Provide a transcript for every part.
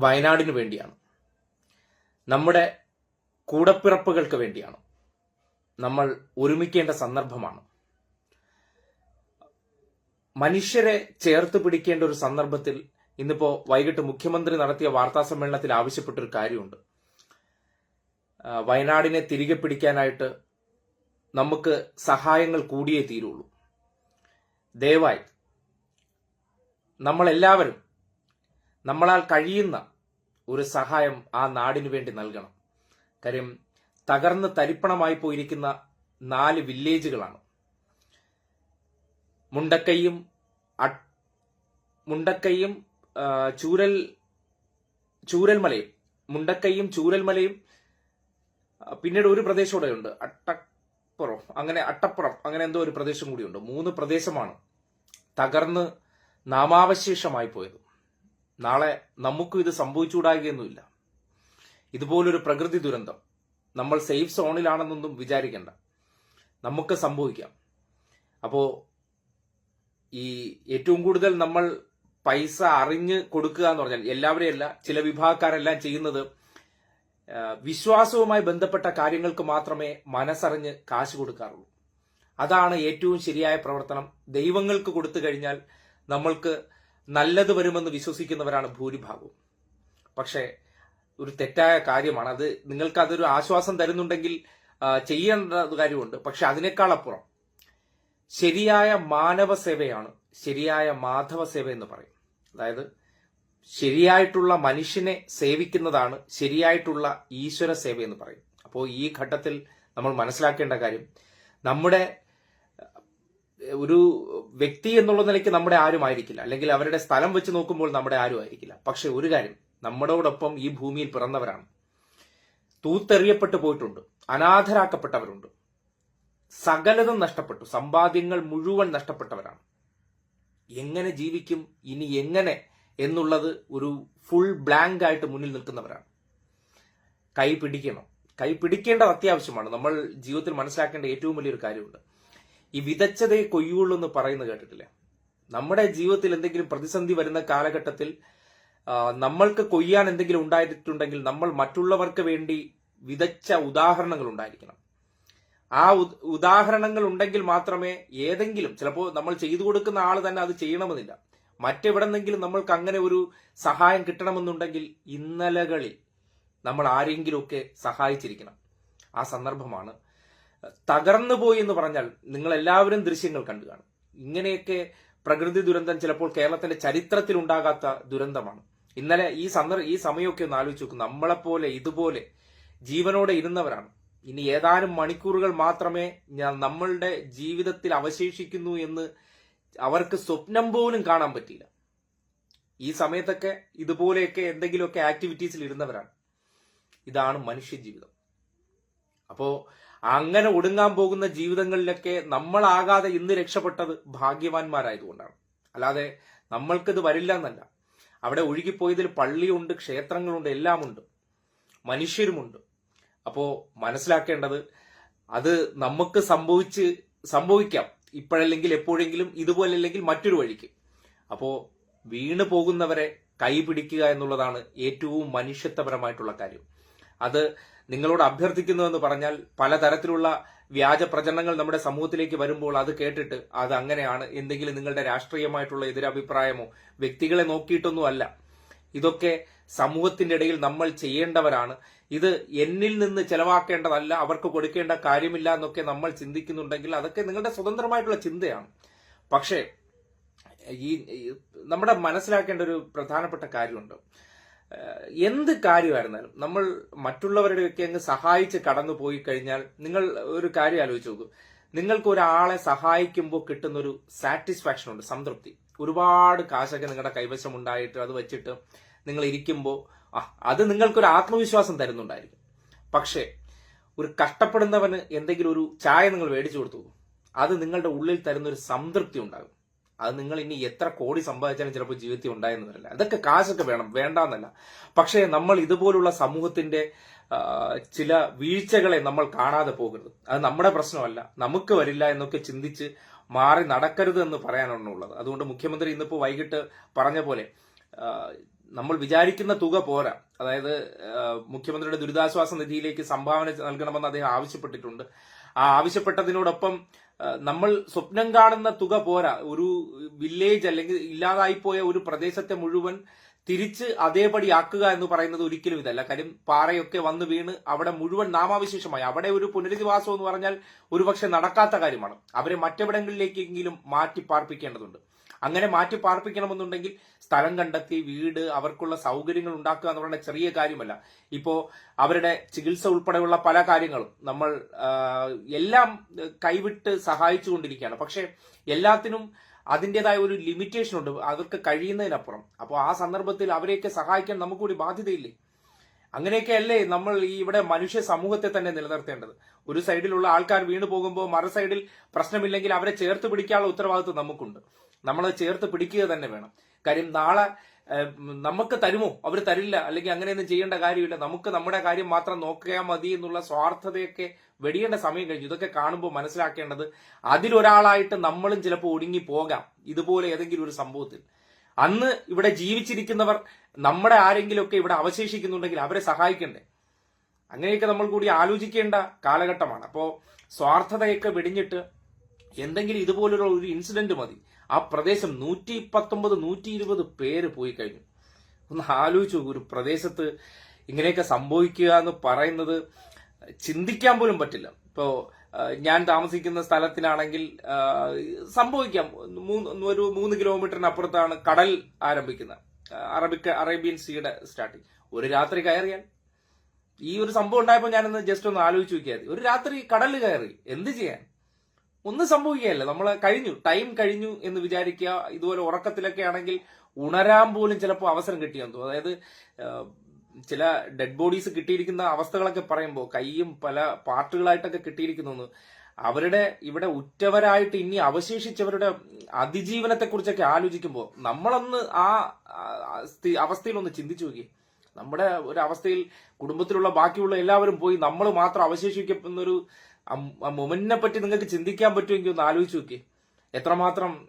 വയനാടിന് വേണ്ടിയാണ്. നമ്മുടെ കൂടപ്പിറപ്പുകൾക്ക് വേണ്ടിയാണ്. നമ്മൾ ഒരുമിക്കേണ്ട സന്ദർഭമാണ്. മനുഷ്യരെ ചേർത്ത് പിടിക്കേണ്ട ഒരു സന്ദർഭത്തിൽ ഇന്നിപ്പോ വൈകിട്ട് മുഖ്യമന്ത്രി നടത്തിയ വാർത്താ സമ്മേളനത്തിൽ ആവശ്യപ്പെട്ടൊരു കാര്യമുണ്ട്. വയനാടിനെ തിരികെ പിടിക്കാനായിട്ട് നമുക്ക് സഹായങ്ങൾ കൂടിയേ തീരുള്ളൂ. ദയവായി നമ്മളെല്ലാവരും നമ്മളാൽ കഴിയുന്ന ഒരു സഹായം ആ നാടിനു വേണ്ടി നൽകണം. കാര്യം തകർന്ന് തരിപ്പണമായി പോയിരിക്കുന്ന നാല് വില്ലേജുകളാണ്. മുണ്ടക്കൈയും മുണ്ടക്കയും ചൂരൽ ചൂരൽമലയും മുണ്ടക്കൈയും ചൂരൽമലയും പിന്നീട് ഒരു പ്രദേശം കൂടെ ഉണ്ട് അട്ടപ്പുറം അങ്ങനെ അട്ടപ്പുറം അങ്ങനെ എന്തോ ഒരു പ്രദേശം കൂടിയുണ്ട്. മൂന്ന് പ്രദേശമാണ് തകർന്ന് നാമാവശേഷമായി പോയത്. നാളെ നമുക്കും ഇത് സംഭവിച്ചുകൂടാകുകയൊന്നുമില്ല ഇതുപോലൊരു പ്രകൃതി ദുരന്തം നമ്മൾ സേഫ് സോണിലാണെന്നൊന്നും വിചാരിക്കേണ്ട. നമുക്ക് സംഭവിക്കാം. അപ്പോ ഈ ഏറ്റവും കൂടുതൽ നമ്മൾ പൈസ അറിഞ്ഞ് കൊടുക്കുക എന്ന് പറഞ്ഞാൽ എല്ലാവരെയല്ല ചില വിഭാഗക്കാരെല്ലാം ചെയ്യുന്നത് വിശ്വാസവുമായി ബന്ധപ്പെട്ട കാര്യങ്ങൾക്ക് മാത്രമേ മനസ്സറിഞ്ഞ് കാശ് കൊടുക്കാറുള്ളൂ. അതാണ് ഏറ്റവും ശരിയായ പ്രവർത്തനം. ദൈവങ്ങൾക്ക് കൊടുത്തു കഴിഞ്ഞാൽ നമ്മൾക്ക് നല്ലത് വരുമെന്ന് വിശ്വസിക്കുന്നവരാണ് ഭൂരിഭാഗവും. പക്ഷേ ഒരു തെറ്റായ കാര്യമാണ്. അത് നിങ്ങൾക്ക് അതൊരു ആശ്വാസം തരുന്നുണ്ടെങ്കിൽ ചെയ്യേണ്ട കാര്യമുണ്ട്. പക്ഷെ അതിനേക്കാൾ അപ്പുറം ശരിയായ മാനവ സേവയാണ് ശരിയായ മാധവ സേവ എന്ന് പറയും. അതായത് ശരിയായിട്ടുള്ള മനുഷ്യനെ സേവിക്കുന്നതാണ് ശരിയായിട്ടുള്ള ഈശ്വര സേവ എന്ന് പറയും. അപ്പോൾ ഈ ഘട്ടത്തിൽ നമ്മൾ മനസ്സിലാക്കേണ്ട കാര്യം നമ്മുടെ ഒരു വ്യക്തി എന്നുള്ള നിലയ്ക്ക് നമ്മുടെ ആരും ആയിരിക്കില്ല. അല്ലെങ്കിൽ അവരുടെ സ്ഥലം വെച്ച് നോക്കുമ്പോൾ നമ്മുടെ ആരും ആയിരിക്കില്ല. പക്ഷെ ഒരു കാര്യം നമ്മുടെയോടൊപ്പം ഈ ഭൂമിയിൽ പിറന്നവരാണ്. തൂത്തെറിയപ്പെട്ടു പോയിട്ടുണ്ട്. അനാഥരാക്കപ്പെട്ടവരുണ്ട്. സകലതും നഷ്ടപ്പെട്ടു. സമ്പാദ്യങ്ങൾ മുഴുവൻ നഷ്ടപ്പെട്ടവരാണ്. എങ്ങനെ ജീവിക്കും ഇനി എങ്ങനെ എന്നുള്ളത് ഒരു ഫുൾ ബ്ലാങ്ക് ആയിട്ട് മുന്നിൽ നിൽക്കുന്നവരാണ്. കൈ പിടിക്കണം. കൈ പിടിക്കേണ്ടത് അത്യാവശ്യമാണ്. നമ്മൾ ജീവിതത്തിൽ മനസ്സിലാക്കേണ്ട ഏറ്റവും വലിയൊരു കാര്യമുണ്ട്. ഈ വിതച്ചതേ കൊയ്യുള്ളൂ എന്ന് പറയുന്നത് കേട്ടിട്ടില്ലേ? നമ്മുടെ ജീവിതത്തിൽ എന്തെങ്കിലും പ്രതിസന്ധി വരുന്ന കാലഘട്ടത്തിൽ നമ്മൾക്ക് കൊയ്യാൻ എന്തെങ്കിലും ഉണ്ടായിട്ടുണ്ടെങ്കിൽ നമ്മൾ മറ്റുള്ളവർക്ക് വേണ്ടി വിതച്ച ഉദാഹരണങ്ങൾ ഉണ്ടായിരിക്കണം. ആ ഉദാഹരണങ്ങൾ ഉണ്ടെങ്കിൽ മാത്രമേ ഏതെങ്കിലും ചിലപ്പോൾ നമ്മൾ ചെയ്തു കൊടുക്കുന്ന ആൾ തന്നെ അത് ചെയ്യണമെന്നില്ല. മറ്റെവിടെന്നെങ്കിലും നമ്മൾക്ക് അങ്ങനെ ഒരു സഹായം കിട്ടണമെന്നുണ്ടെങ്കിൽ ഇന്നലകളിൽ നമ്മൾ ആരെങ്കിലുമൊക്കെ സഹായിച്ചിരിക്കണം. ആ സന്ദർഭമാണ് തകർന്നു പോയി എന്ന് പറഞ്ഞാൽ നിങ്ങൾ എല്ലാവരും ദൃശ്യങ്ങൾ കണ്ടു കാണും. ഇങ്ങനെയൊക്കെ പ്രകൃതി ദുരന്തം ചിലപ്പോൾ കേരളത്തിന്റെ ചരിത്രത്തിൽ ഉണ്ടാകാത്ത ദുരന്തമാണ്. ഇന്നലെ ഈ സന്ദർ ഈ സമയമൊക്കെ ഒന്ന് ആലോചിച്ച് നോക്കും. നമ്മളെപ്പോലെ ഇതുപോലെ ജീവനോടെ ഇരുന്നവരാണ്. ഇനി ഏതാനും മണിക്കൂറുകൾ മാത്രമേ ഞാൻ നമ്മളുടെ ജീവിതത്തിൽ അവശേഷിക്കുന്നു എന്ന് അവർക്ക് സ്വപ്നം പോലും കാണാൻ പറ്റിയില്ല. ഈ സമയത്തൊക്കെ ഇതുപോലെയൊക്കെ എന്തെങ്കിലുമൊക്കെ ആക്ടിവിറ്റീസിൽ ഇരുന്നവരാണ്. ഇതാണ് മനുഷ്യ ജീവിതം. അപ്പോ അങ്ങനെ ഒടുങ്ങാൻ പോകുന്ന ജീവിതങ്ങളിലൊക്കെ നമ്മളാകാതെ ഇന്ന് രക്ഷപ്പെട്ടത് ഭാഗ്യവാന്മാരായതുകൊണ്ടാണ്. അല്ലാതെ നമ്മൾക്കിത് വരില്ല എന്നല്ല അവിടെ ഒഴുകിപ്പോയതിൽ പള്ളിയുണ്ട് ക്ഷേത്രങ്ങളുണ്ട് എല്ലാമുണ്ട്. മനുഷ്യരുമുണ്ട്. അപ്പോ മനസ്സിലാക്കേണ്ടത് അത് നമുക്ക് സംഭവിച്ച് സംഭവിക്കാം. ഇപ്പോഴല്ലെങ്കിൽ എപ്പോഴെങ്കിലും ഇതുപോലെ അല്ലെങ്കിൽ മറ്റൊരു വഴിക്ക്. അപ്പോ വീണു പോകുന്നവരെ കൈപിടിക്കുക എന്നുള്ളതാണ് ഏറ്റവും മനുഷ്യത്വപരമായിട്ടുള്ള കാര്യം. അത് നിങ്ങളോട് അഭ്യർത്ഥിക്കുന്നുവെന്ന് പറഞ്ഞാൽ പലതരത്തിലുള്ള വ്യാജ പ്രചരണങ്ങൾ നമ്മുടെ സമൂഹത്തിലേക്ക് വരുമ്പോൾ അത് കേട്ടിട്ട് അത് അങ്ങനെയാണ് എന്തെങ്കിലും നിങ്ങളുടെ രാഷ്ട്രീയമായിട്ടുള്ള എതിരഭിപ്രായമോ വ്യക്തികളെ നോക്കിയിട്ടൊന്നുമല്ല ഇതൊക്കെ സമൂഹത്തിന്റെ ഇടയിൽ നമ്മൾ ചെയ്യേണ്ടവരാണ്. ഇത് എന്നിൽ നിന്ന് ചെലവാക്കേണ്ടതല്ല അവർക്ക് കൊടുക്കേണ്ട കാര്യമില്ല എന്നൊക്കെ നമ്മൾ ചിന്തിക്കുന്നുണ്ടെങ്കിൽ അതൊക്കെ നിങ്ങളുടെ സ്വതന്ത്രമായിട്ടുള്ള ചിന്തയാണ്. പക്ഷേ ഈ നമ്മുടെ മനസ്സിലാക്കേണ്ട ഒരു പ്രധാനപ്പെട്ട കാര്യമുണ്ട്. എന്ത് കാര്യമായിരുന്നാലും നമ്മൾ മറ്റുള്ളവരുടെയൊക്കെ അങ്ങ് സഹായിച്ച് കടന്നു പോയി കഴിഞ്ഞാൽ നിങ്ങൾ ഒരു കാര്യം ആലോചിച്ച് നോക്കൂ. നിങ്ങൾക്ക് ഒരാളെ സഹായിക്കുമ്പോൾ കിട്ടുന്ന ഒരു സാറ്റിസ്ഫാക്ഷൻ ഉണ്ട് സംതൃപ്തി. ഒരുപാട് കാശൊക്കെ നിങ്ങളുടെ കൈവശം ഉണ്ടായിട്ട് അത് വെച്ചിട്ട് നിങ്ങൾ ഇരിക്കുമ്പോൾ ആ അത് നിങ്ങൾക്കൊരു ആത്മവിശ്വാസം തരുന്നുണ്ടായിരിക്കും. പക്ഷേ ഒരു കഷ്ടപ്പെടുന്നവന് എന്തെങ്കിലും ഒരു ചായ നിങ്ങൾ മേടിച്ചു കൊടുത്തു അത് നിങ്ങളുടെ ഉള്ളിൽ തരുന്ന ഒരു സംതൃപ്തി ഉണ്ടാകും. അത് നിങ്ങൾ ഇനി എത്ര കോടി സമ്പാദിച്ചാലും ചിലപ്പോൾ ജീവിതത്തിൽ ഉണ്ടായെന്ന് വരില്ല അതൊക്കെ കാശൊക്കെ വേണം. വേണ്ടാന്നല്ല. പക്ഷേ നമ്മൾ ഇതുപോലുള്ള സമൂഹത്തിന്റെ ചില വീഴ്ചകളെ നമ്മൾ കാണാതെ പോകരുത്. അത് നമ്മുടെ പ്രശ്നമല്ല. നമുക്ക് വരില്ല എന്നൊക്കെ ചിന്തിച്ച് മാറി നടക്കരുത് എന്ന് പറയാനാണ് ഉള്ളത്. അതുകൊണ്ട് മുഖ്യമന്ത്രി ഇന്നിപ്പോൾ വൈകിട്ട് പറഞ്ഞ പോലെ നമ്മൾ വിചാരിക്കുന്ന തുക പോരാ. അതായത് മുഖ്യമന്ത്രിയുടെ ദുരിതാശ്വാസ നിധിയിലേക്ക് സംഭാവന നൽകണമെന്ന് അദ്ദേഹം ആവശ്യപ്പെട്ടിട്ടുണ്ട്. ആ ആവശ്യപ്പെട്ടതിനോടൊപ്പം നമ്മൾ സ്വപ്നം കാണുന്ന തുക പോരാ. ഒരു വില്ലേജ് അല്ലെങ്കിൽ ഇല്ലാതായിപ്പോയ ഒരു പ്രദേശത്തെ മുഴുവൻ തിരിച്ച് അതേപടി ആക്കുക എന്ന് പറയുന്നത് ഒരിക്കലും ഇതല്ല. കാര്യം പാറയൊക്കെ വന്ന് വീണ് അവിടെ മുഴുവൻ നാമാവിശേഷമായി. അവിടെ ഒരു പുനരധിവാസം എന്ന് പറഞ്ഞാൽ ഒരുപക്ഷെ നടക്കാത്ത കാര്യമാണ്. അവരെ മറ്റെവിടങ്ങളിലേക്കെങ്കിലും മാറ്റി പാർപ്പിക്കേണ്ടതുണ്ട് അങ്ങനെ മാറ്റി പാർപ്പിക്കണമെന്നുണ്ടെങ്കിൽ സ്ഥലം കണ്ടെത്തി വീട് അവർക്കുള്ള സൗകര്യങ്ങൾ ഉണ്ടാക്കുക എന്ന് പറയുന്ന ചെറിയ കാര്യമല്ല. ഇപ്പോൾ അവരുടെ ചികിത്സ ഉൾപ്പെടെയുള്ള പല കാര്യങ്ങളും നമ്മൾ എല്ലാം കൈവിട്ട് സഹായിച്ചുകൊണ്ടിരിക്കുകയാണ്. പക്ഷെ എല്ലാത്തിനും അതിന്റെതായ ഒരു ലിമിറ്റേഷൻ ഉണ്ട്. അവർക്ക് കഴിയുന്നതിനപ്പുറം. അപ്പോൾ ആ സന്ദർഭത്തിൽ അവരെയൊക്കെ സഹായിക്കാൻ നമുക്കൂടി ബാധ്യതയില്ലേ? അങ്ങനെയൊക്കെ അല്ലേ നമ്മൾ ഈ ഇവിടെ മനുഷ്യ സമൂഹത്തെ തന്നെ നിലനിർത്തേണ്ടത്. ഒരു സൈഡിലുള്ള ആൾക്കാർ വീണു പോകുമ്പോൾ മറു സൈഡിൽ പ്രശ്നമില്ലെങ്കിൽ അവരെ ചേർത്ത് പിടിക്കാനുള്ള ഉത്തരവാദിത്വം നമുക്കുണ്ട്. നമ്മളത് ചേർത്ത് പിടിക്കുക തന്നെ വേണം. കാര്യം നാളെ നമുക്ക് തരുമോ? അവർ തരില്ല. അല്ലെങ്കിൽ അങ്ങനെയൊന്നും ചെയ്യേണ്ട കാര്യമില്ല. നമുക്ക് നമ്മുടെ കാര്യം മാത്രം നോക്കിയാൽ മതി എന്നുള്ള സ്വാർത്ഥതയൊക്കെ വെടിയേണ്ട സമയം കഴിഞ്ഞു. ഇതൊക്കെ കാണുമ്പോൾ മനസ്സിലാക്കേണ്ടത് അതിലൊരാളായിട്ട് നമ്മളും ചിലപ്പോൾ ഒടുങ്ങി പോകാം. ഇതുപോലെ ഏതെങ്കിലും ഒരു സംഭവത്തിൽ. അന്ന് ഇവിടെ ജീവിച്ചിരിക്കുന്നവർ നമ്മുടെ ആരെങ്കിലുമൊക്കെ ഇവിടെ അവശേഷിക്കുന്നുണ്ടെങ്കിൽ അവരെ സഹായിക്കണ്ടേ? അങ്ങനെയൊക്കെ നമ്മൾ കൂടി ആലോചിക്കേണ്ട കാലഘട്ടമാണ്. അപ്പോൾ സ്വാർത്ഥതയൊക്കെ വെടിഞ്ഞിട്ട് എന്തെങ്കിലും ഇതുപോലുള്ള ഒരു ഇൻസിഡന്റ് മതി. ആ പ്രദേശം നൂറ്റി പത്തൊമ്പത് നൂറ്റി ഇരുപത് പേര് പോയി കഴിഞ്ഞു. ഒന്ന് ആലോചിച്ചു ഒരു പ്രദേശത്ത് ഇങ്ങനെയൊക്കെ സംഭവിക്കുക എന്ന് പറയുന്നത് ചിന്തിക്കാൻ പോലും പറ്റില്ല. ഇപ്പോ ഞാൻ താമസിക്കുന്ന സ്ഥലത്തിനാണെങ്കിൽ സംഭവിക്കാം. മൂന്ന് ഒരു മൂന്ന് കിലോമീറ്ററിനപ്പുറത്താണ് കടൽ ആരംഭിക്കുന്നത്. അറബിക്ക അറേബ്യൻ സീയുടെ സ്റ്റാർട്ടിങ് ഒരു രാത്രി കയറിയാൽ. ഈ ഒരു സംഭവം ഉണ്ടായപ്പോൾ ഞാനൊന്ന് ജസ്റ്റ് ഒന്ന് ആലോചിച്ച് നോക്കിയാൽ ഒരു രാത്രി കടലിൽ കയറി എന്ത് ചെയ്യാൻ? ഒന്നും സംഭവിക്കുകയല്ല. നമ്മൾ കഴിഞ്ഞു. ടൈം കഴിഞ്ഞു എന്ന് വിചാരിക്കുക ഇതുപോലെ ഉറക്കത്തിലൊക്കെ ആണെങ്കിൽ ഉണരാൻ പോലും ചിലപ്പോൾ അവസരം കിട്ടിയെന്ന് തോന്നും അതായത് ചില ഡെഡ് ബോഡീസ് കിട്ടിയിരിക്കുന്ന അവസ്ഥകളൊക്കെ പറയുമ്പോൾ കൈയും പല പാർട്ടുകളായിട്ടൊക്കെ കിട്ടിയിരിക്കുന്നു അവരുടെ ഇവിടെ ഉറ്റവരായിട്ട് ഇനി അവശേഷിച്ചവരുടെ അതിജീവനത്തെ കുറിച്ചൊക്കെ ആലോചിക്കുമ്പോൾ നമ്മളൊന്ന് ആ അവസ്ഥയിൽ ഒന്ന് ചിന്തിച്ചു നോക്കി നമ്മുടെ ഒരു അവസ്ഥയിൽ കുടുംബത്തിലുള്ള ബാക്കിയുള്ള എല്ലാവരും പോയി നമ്മൾ മാത്രം അവശേഷിക്കുന്നൊരു മൊമിനെ പറ്റി നിങ്ങൾക്ക് ചിന്തിക്കാൻ പറ്റുമെങ്കിൽ ഒന്ന് ആലോചിച്ച് നോക്കി. എത്രമാത്രം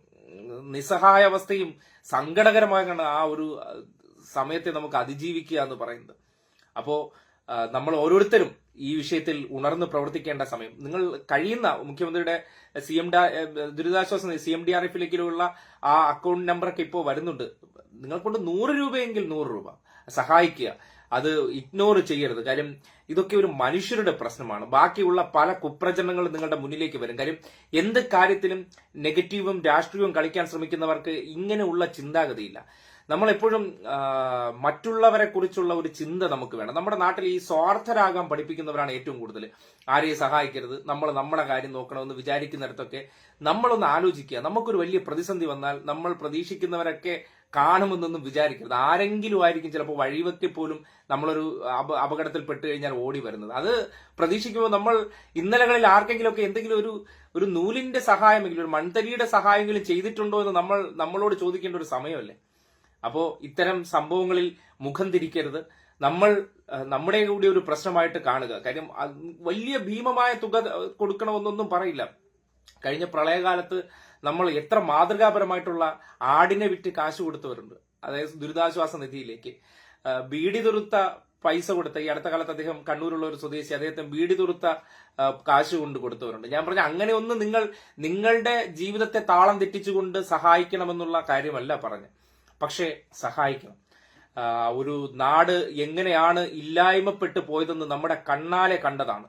നിസ്സഹായ അവസ്ഥയും സങ്കടകരമായ ആ ഒരു സമയത്തെ നമുക്ക് അതിജീവിക്കുക എന്ന് പറയുന്നത്. അപ്പോ നമ്മൾ ഓരോരുത്തരും ഈ വിഷയത്തിൽ ഉണർന്ന് പ്രവർത്തിക്കേണ്ട സമയം. നിങ്ങൾ കഴിയുന്ന മുഖ്യമന്ത്രിയുടെ സി എം ദുരിതാശ്വാസ സി എം ഡി ആർ എഫിലേക്കുള്ള ആ അക്കൗണ്ട് നമ്പറൊക്കെ ഇപ്പോൾ വരുന്നുണ്ട്. നിങ്ങൾ കൊണ്ട് നൂറ് രൂപയെങ്കിൽ നൂറ് രൂപ സഹായിക്കുക. അത് ഇഗ്നോർ ചെയ്യരുത്. കാര്യം ഇതൊക്കെ ഒരു മനുഷ്യരുടെ പ്രശ്നമാണ്. ബാക്കിയുള്ള പല കുപ്രചരണങ്ങളും നിങ്ങളുടെ മുന്നിലേക്ക് വരും. കാര്യം എന്ത് കാര്യത്തിലും നെഗറ്റീവും രാഷ്ട്രീയവും കളിക്കാൻ ശ്രമിക്കുന്നവർക്ക് ഇങ്ങനെയുള്ള ചിന്താഗതിയില്ല. നമ്മളെപ്പോഴും മറ്റുള്ളവരെ കുറിച്ചുള്ള ഒരു ചിന്ത നമുക്ക് വേണം. നമ്മുടെ നാട്ടിൽ ഈ സ്വാർത്ഥരാകാൻ പഠിപ്പിക്കുന്നവരാണ് ഏറ്റവും കൂടുതൽ. ആരെയും സഹായിക്കരുത്. നമ്മൾ നമ്മുടെ കാര്യം നോക്കണമെന്ന് വിചാരിക്കുന്നിടത്തൊക്കെ നമ്മളൊന്ന് ആലോചിക്കുക. നമുക്കൊരു വലിയ പ്രതിസന്ധി വന്നാൽ നമ്മൾ പ്രതീക്ഷിക്കുന്നവരൊക്കെ കാണുമെന്നൊന്നും വിചാരിക്കരുത്. ആരെങ്കിലും ആയിരിക്കും ചിലപ്പോൾ വഴിവെക്കി പോലും നമ്മളൊരു അപ അപകടത്തിൽ പെട്ട് കഴിഞ്ഞാൽ ഓടി വരുന്നത്. അത് പ്രതീക്ഷിക്കുമ്പോൾ നമ്മൾ ഇന്നലകളിൽ ആർക്കെങ്കിലുമൊക്കെ എന്തെങ്കിലും ഒരു ഒരു നൂലിന്റെ സഹായമെങ്കിലും ഒരു മൺതരിയുടെ സഹായമെങ്കിലും ചെയ്തിട്ടുണ്ടോ എന്ന് നമ്മൾ നമ്മളോട് ചോദിക്കേണ്ട ഒരു സമയമല്ലേ? അപ്പോൾ ഇത്തരം സംഭവങ്ങളിൽ മുഖം തിരിക്കരുത്. നമ്മൾ നമ്മുടെ കൂടി ഒരു പ്രശ്നമായിട്ട് കാണുക. കാര്യം വലിയ ഭീമമായ തുക കൊടുക്കണമെന്നൊന്നും പറയില്ല. കഴിഞ്ഞ പ്രളയകാലത്ത് നമ്മൾ എത്ര മാതൃകാപരമായിട്ടുള്ള ആടിനെ വിറ്റ് കാശ് കൊടുത്തവരുണ്ട് അതായത് ദുരിതാശ്വാസ നിധിയിലേക്ക്. ബീഡി തുരുത്ത പൈസ കൊടുത്ത ഈ അടുത്ത കാലത്ത് അദ്ദേഹം കണ്ണൂരുള്ള ഒരു സ്വദേശി അദ്ദേഹത്തെ ബീഡി തുറുത്ത കാശ് കൊണ്ട് കൊടുത്തവരുണ്ട് ഞാൻ പറഞ്ഞ അങ്ങനെ ഒന്നും നിങ്ങൾ നിങ്ങളുടെ ജീവിതത്തെ താളം തെറ്റിച്ചുകൊണ്ട് സഹായിക്കണമെന്നുള്ള കാര്യമല്ല പറഞ്ഞു പക്ഷേ സഹായിക്കണം. ഒരു നാട് എങ്ങനെയാണ് ഇല്ലായ്മപ്പെട്ടു പോയതെന്ന് നമ്മുടെ കണ്ണാലെ കണ്ടതാണ്.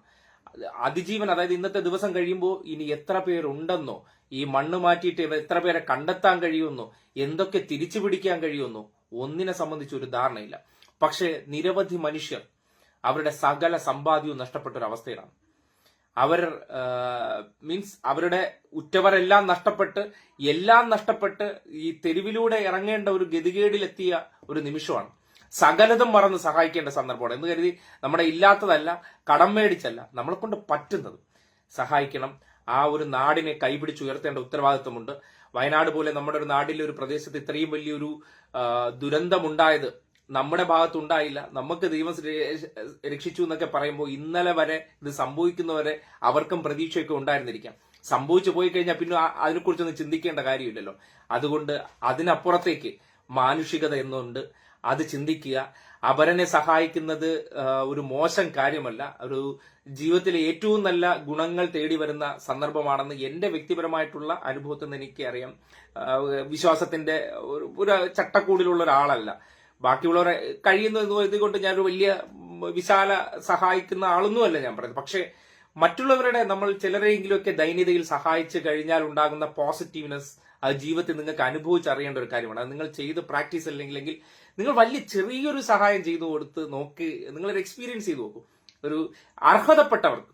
അതിജീവൻ അതായത് ഇന്നത്തെ ദിവസം കഴിയുമ്പോൾ ഇനി എത്ര പേരുണ്ടെന്നോ ഈ മണ്ണ് മാറ്റിയിട്ട് എത്ര പേരെ കണ്ടെത്താൻ കഴിയുമെന്നോ എന്തൊക്കെ തിരിച്ചു പിടിക്കാൻ കഴിയുമെന്നോ ഒന്നിനെ സംബന്ധിച്ച് ഒരു ധാരണയില്ല. പക്ഷേ നിരവധി മനുഷ്യർ അവരുടെ സകല സമ്പാദ്യവും നഷ്ടപ്പെട്ട ഒരു അവസ്ഥയിലാണ്. അവർ മീൻസ് അവരുടെ ഉറ്റവരെല്ലാം നഷ്ടപ്പെട്ട് എല്ലാം നഷ്ടപ്പെട്ട് ഈ തെരുവിലൂടെ ഇറങ്ങേണ്ട ഒരു ഗതികേടിലെത്തിയ ഒരു നിമിഷമാണ്. സകലതും മറന്ന് സഹായിക്കേണ്ട സന്ദർഭമാണ്. എന്ന് കരുതി നമ്മുടെ ഇല്ലാത്തതല്ല കടം മേടിച്ചല്ല നമ്മളെ കൊണ്ട് പറ്റുന്നത്. സഹായിക്കണം. ആ ഒരു നാടിനെ കൈപിടിച്ചുയർത്തേണ്ട ഉത്തരവാദിത്വമുണ്ട്. വയനാട് പോലെ നമ്മുടെ ഒരു നാടിലെ ഒരു പ്രദേശത്ത് ഇത്രയും വലിയൊരു ദുരന്തമുണ്ടായത് നമ്മുടെ ഭാഗത്തുണ്ടായില്ല. നമുക്ക് ദൈവം രക്ഷ- രക്ഷിച്ചു എന്നൊക്കെ പറയുമ്പോൾ ഇന്നലെ വരെ ഇത് സംഭവിക്കുന്നവരെ അവർക്കും പ്രതീക്ഷയൊക്കെ ഉണ്ടായിരുന്നിരിക്കാം. സംഭവിച്ചു പോയി കഴിഞ്ഞാൽ പിന്നെ അതിനെക്കുറിച്ചൊന്നും ചിന്തിക്കേണ്ട കാര്യമില്ലല്ലോ. അതുകൊണ്ട് അതിനപ്പുറത്തേക്ക് മാനുഷികത എന്നുണ്ട്. അത് ചിന്തിക്കുക. അപരനെ സഹായിക്കുന്നത് ഒരു മോശം കാര്യമല്ല. ഒരു ജീവിതത്തിലെ ഏറ്റവും നല്ല ഗുണങ്ങൾ തേടി വരുന്ന സന്ദർഭമാണെന്ന് എന്റെ വ്യക്തിപരമായിട്ടുള്ള അനുഭവത്തിൽ നിന്ന് എനിക്ക് അറിയാം വിശ്വാസത്തിന്റെ ഒരു ഒരു ചട്ടക്കൂടിലുള്ള ഒരാളല്ല. ബാക്കിയുള്ളവരെ കഴിയുന്ന ഇതുകൊണ്ട് ഞാനൊരു വലിയ വിശാല സഹായിക്കുന്ന ആളൊന്നുമല്ല ഞാൻ പറയുന്നത്. പക്ഷേ മറ്റുള്ളവരുടെ നമ്മൾ ചിലരെങ്കിലുമൊക്കെ ദൈന്യതയിൽ സഹായിച്ചു കഴിഞ്ഞാൽ ഉണ്ടാകുന്ന പോസിറ്റീവ്നെസ് അത് ജീവിതത്തിൽ നിങ്ങൾക്ക് അനുഭവിച്ചറിയേണ്ട ഒരു കാര്യമാണ്. അത് നിങ്ങൾ ചെയ്ത് പ്രാക്ടീസ് അല്ലെങ്കിൽ നിങ്ങൾ വലിയ ചെറിയൊരു സഹായം ചെയ്തു കൊടുത്ത് നോക്കി നിങ്ങളൊരു എക്സ്പീരിയൻസ് ചെയ്തു നോക്കും. ഒരു അർഹതപ്പെട്ടവർക്ക്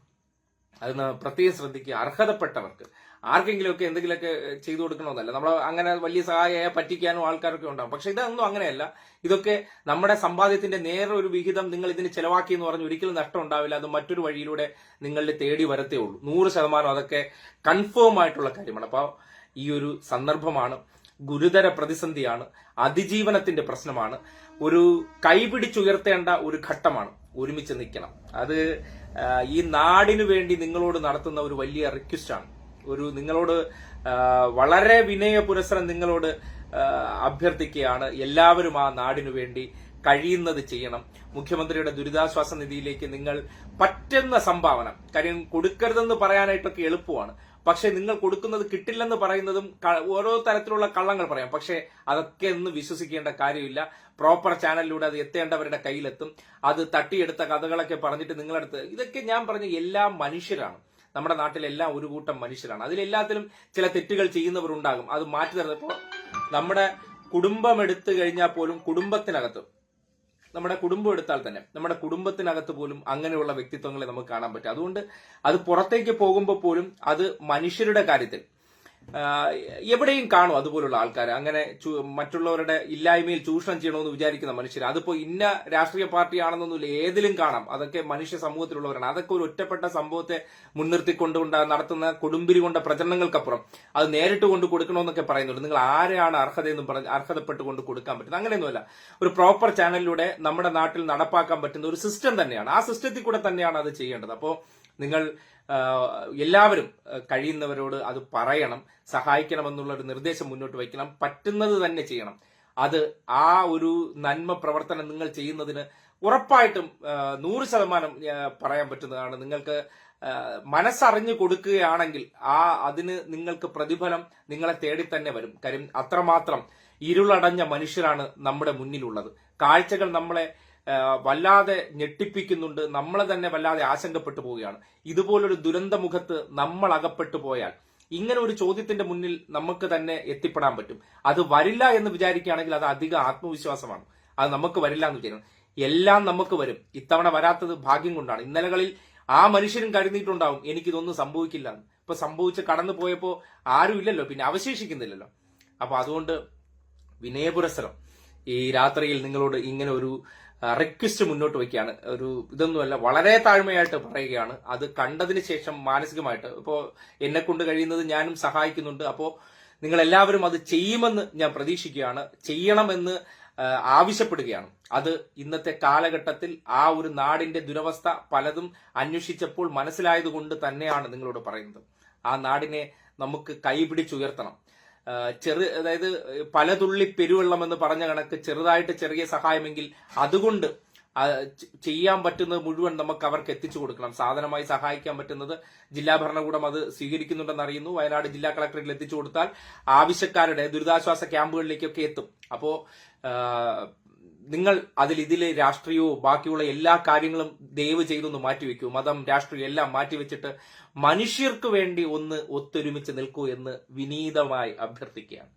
അത് പ്രത്യേകം ശ്രദ്ധിക്കുക അർഹതപ്പെട്ടവർക്ക്. ആർക്കെങ്കിലുമൊക്കെ എന്തെങ്കിലുമൊക്കെ ചെയ്തു കൊടുക്കണമെന്നല്ല. നമ്മൾ അങ്ങനെ വലിയ സഹായമായ പറ്റിക്കാനും ആൾക്കാരൊക്കെ ഉണ്ടാകും പക്ഷെ ഇതൊന്നും അങ്ങനെയല്ല. ഇതൊക്കെ നമ്മുടെ സമ്പാദ്യത്തിന്റെ നേരെ ഒരു വിഹിതം നിങ്ങൾ ഇതിന് ചെലവാക്കി എന്ന് പറഞ്ഞ് ഒരിക്കലും നഷ്ടം ഉണ്ടാവില്ല. അത് മറ്റൊരു വഴിയിലൂടെ നിങ്ങളിൽ തേടി വരത്തേ ഉള്ളൂ. നൂറ് ശതമാനം അതൊക്കെ കൺഫേം ആയിട്ടുള്ള കാര്യമാണ്. അപ്പോൾ ഈ ഒരു സന്ദർഭമാണ് ഗുരുതര പ്രതിസന്ധിയാണ്. അതിജീവനത്തിന്റെ പ്രശ്നമാണ്. ഒരു കൈപിടിച്ചുയർത്തേണ്ട ഒരു ഘട്ടമാണ്. ഒരുമിച്ച് നിൽക്കണം. അത് ഈ നാടിനു വേണ്ടി നിങ്ങളോട് നടത്തുന്ന ഒരു വലിയ റിക്വസ്റ്റ് ആണ്. ഒരു നിങ്ങളോട് വളരെ വിനയ പുരസരം നിങ്ങളോട് അഭ്യർത്ഥിക്കുകയാണ്. എല്ലാവരും ആ നാടിനു വേണ്ടി കഴിയുന്നത് ചെയ്യണം. മുഖ്യമന്ത്രിയുടെ ദുരിതാശ്വാസ നിധിയിലേക്ക് നിങ്ങൾ പറ്റുന്ന സംഭാവന. കാര്യം കൊടുക്കരുതെന്ന് പറയാനായിട്ടൊക്കെ എളുപ്പമാണ്. പക്ഷെ നിങ്ങൾ കൊടുക്കുന്നത് കിട്ടില്ലെന്ന് പറയുന്നതും ഓരോ തരത്തിലുള്ള കള്ളങ്ങൾ പറയാം. പക്ഷേ അതൊക്കെ ഒന്നും വിശ്വസിക്കേണ്ട കാര്യമില്ല. പ്രോപ്പർ ചാനലിലൂടെ അത് എത്തേണ്ടവരുടെ കയ്യിലെത്തും. അത് തട്ടിയെടുത്ത കഥകളൊക്കെ പറഞ്ഞിട്ട് നിങ്ങളടുത്ത് ഇതൊക്കെ ഞാൻ പറഞ്ഞ എല്ലാ മനുഷ്യരാണ്. നമ്മുടെ നാട്ടിലെല്ലാം ഒരു കൂട്ടം മനുഷ്യരാണ്. അതിലെല്ലാത്തിലും ചില തെറ്റുകൾ ചെയ്യുന്നവരുണ്ടാകും. അത് മാറ്റി തരുന്നത് ഇപ്പോൾ നമ്മുടെ കുടുംബം എടുത്തു കഴിഞ്ഞാൽ പോലും കുടുംബത്തിനകത്ത് നമ്മുടെ കുടുംബം എടുത്താൽ തന്നെ നമ്മുടെ കുടുംബത്തിനകത്ത് പോലും അങ്ങനെയുള്ള വ്യക്തിത്വങ്ങളെ നമുക്ക് കാണാൻ പറ്റും. അതുകൊണ്ട് അത് പുറത്തേക്ക് പോകുമ്പോൾ പോലും അത് മനുഷ്യരുടെ കാര്യത്തിൽ എവിടെയും കാണും അതുപോലുള്ള ആൾക്കാർ അങ്ങനെ മറ്റുള്ളവരുടെ ഇല്ലായ്മയിൽ ചൂഷണം ചെയ്യണമെന്ന് വിചാരിക്കുന്ന മനുഷ്യർ. അതിപ്പോ ഇന്ന രാഷ്ട്രീയ പാർട്ടിയാണെന്നൊന്നുമില്ല. ഏതിലും കാണാം. അതൊക്കെ മനുഷ്യ സമൂഹത്തിലുള്ളവരാണ്. അതൊക്കെ ഒരു ഒറ്റപ്പെട്ട സംഭവത്തെ മുൻനിർത്തിക്കൊണ്ട് നടത്തുന്ന കൊടുമ്പിരി കൊണ്ട പ്രചരണങ്ങൾക്കപ്പുറം അത് നേരിട്ട് കൊണ്ട് കൊടുക്കണമെന്നൊക്കെ പറയുന്നുണ്ട്. നിങ്ങൾ ആരെയാണ് അർഹതയെന്നും പറഞ്ഞ് അർഹതപ്പെട്ട് കൊണ്ട് കൊടുക്കാൻ പറ്റുന്നത്? അങ്ങനെയൊന്നുമല്ല. ഒരു പ്രോപ്പർ ചാനലിലൂടെ നമ്മുടെ നാട്ടിൽ നടപ്പാക്കാൻ പറ്റുന്ന ഒരു സിസ്റ്റം തന്നെയാണ്. ആ സിസ്റ്റത്തിൽ കൂടെ തന്നെയാണ് അത് ചെയ്യേണ്ടത്. അപ്പോൾ നിങ്ങൾ എല്ലാവരും കഴിയുന്നവരോട് അത് പറയണം സഹായിക്കണമെന്നുള്ള ഒരു നിർദ്ദേശം മുന്നോട്ട് വയ്ക്കണം പറ്റുന്നത് തന്നെ ചെയ്യണം. അത് ആ ഒരു നന്മ പ്രവർത്തനം നിങ്ങൾ ചെയ്യുന്നതിന് ഉറപ്പായിട്ടും നൂറ് ശതമാനം പറയാൻ പറ്റുന്നതാണ്. നിങ്ങൾക്ക് മനസ്സറിഞ്ഞു കൊടുക്കുകയാണെങ്കിൽ ആ അതിന് നിങ്ങൾക്ക് പ്രതിഫലം നിങ്ങളെ തേടി തന്നെ വരും. കാര്യം അത്രമാത്രം ഇരുളടഞ്ഞ മനുഷ്യരാണ് നമ്മുടെ മുന്നിലുള്ളത്. കാഴ്ചകൾ നമ്മളെ വല്ലാതെ ഞെട്ടിപ്പിക്കുന്നുണ്ട്. നമ്മളെ തന്നെ വല്ലാതെ ആശങ്കപ്പെട്ടു പോവുകയാണ്. ഇതുപോലൊരു ദുരന്തമുഖത്ത് നമ്മൾ അകപ്പെട്ടു പോയാൽ ഇങ്ങനെ ഒരു ചോദ്യത്തിന്റെ മുന്നിൽ നമുക്ക് തന്നെ എത്തിപ്പെടാൻ പറ്റും. അത് വരില്ല എന്ന് വിചാരിക്കുകയാണെങ്കിൽ അത് അധിക ആത്മവിശ്വാസമാണ്. അത് നമുക്ക് വരില്ല എന്ന് വിചാരിക്കണം എല്ലാം നമുക്ക് വരും. ഇത്തവണ വരാത്തത് ഭാഗ്യം കൊണ്ടാണ്. ഇന്നലകളിൽ ആ മനുഷ്യരും കരുതിയിട്ടുണ്ടാവും എനിക്കിതൊന്നും സംഭവിക്കില്ല ഇപ്പൊ സംഭവിച്ച് കടന്നു പോയപ്പോ ആരും ഇല്ലല്ലോ പിന്നെ അവശേഷിക്കുന്നില്ലല്ലോ. അപ്പൊ അതുകൊണ്ട് വിനയപുരസരം ഈ രാത്രിയിൽ നിങ്ങളോട് ഇങ്ങനെ ഒരു റിക്വസ്റ്റ് മുന്നോട്ട് വയ്ക്കുകയാണ്. ഒരു ഇതൊന്നുമല്ല വളരെ താഴ്മയായിട്ട് പറയുകയാണ്. അത് കണ്ടതിന് ശേഷം മാനസികമായിട്ട് ഇപ്പോൾ എന്നെ കൊണ്ട് കഴിയുന്നത് ഞാനും സഹായിക്കുന്നുണ്ട്. അപ്പോൾ നിങ്ങൾ എല്ലാവരും അത് ചെയ്യുമെന്ന് ഞാൻ പ്രതീക്ഷിക്കുകയാണ്. ചെയ്യണമെന്ന് ആവശ്യപ്പെടുകയാണ്. അത് ഇന്നത്തെ കാലഘട്ടത്തിൽ ആ ഒരു നാടിന്റെ ദുരവസ്ഥ പലതും അന്വേഷിച്ചപ്പോൾ മനസ്സിലായതുകൊണ്ട് തന്നെയാണ് നിങ്ങളോട് പറയുന്നത്. ആ നാടിനെ നമുക്ക് കൈപിടിച്ചുയർത്തണം. ചെറു അതായത് പലതുള്ളി പെരുവെള്ളം എന്ന് പറഞ്ഞ കണക്ക് ചെറുതായിട്ട് ചെറിയ സഹായമെങ്കിൽ അതുകൊണ്ട് ചെയ്യാൻ പറ്റുന്നത് മുഴുവൻ നമുക്ക് അവർക്ക് എത്തിച്ചു കൊടുക്കണം. സാധനമായി സഹായിക്കാൻ പറ്റുന്നത് ജില്ലാ ഭരണകൂടം അത് സ്വീകരിക്കുന്നുണ്ടെന്ന് അറിയുന്നു. വയനാട് ജില്ലാ കളക്ടറേറ്റിൽ എത്തിച്ചു കൊടുത്താൽ ആവശ്യക്കാരുടെ ദുരിതാശ്വാസ ക്യാമ്പുകളിലേക്കൊക്കെ എത്തും. അപ്പോ നിങ്ങൾ അതിൽ ഇതിലെ രാഷ്ട്രീയവും ബാക്കിയുള്ള എല്ലാ കാര്യങ്ങളും ദയവ് ചെയ്തൊന്ന് മാറ്റിവെക്കൂ മതം രാഷ്ട്രീയം എല്ലാം മാറ്റിവെച്ചിട്ട് മനുഷ്യർക്ക് വേണ്ടി ഒന്ന് ഒത്തൊരുമിച്ച് നിൽക്കൂ എന്ന് വിനീതമായി അഭ്യർത്ഥിക്കുകയാണ്.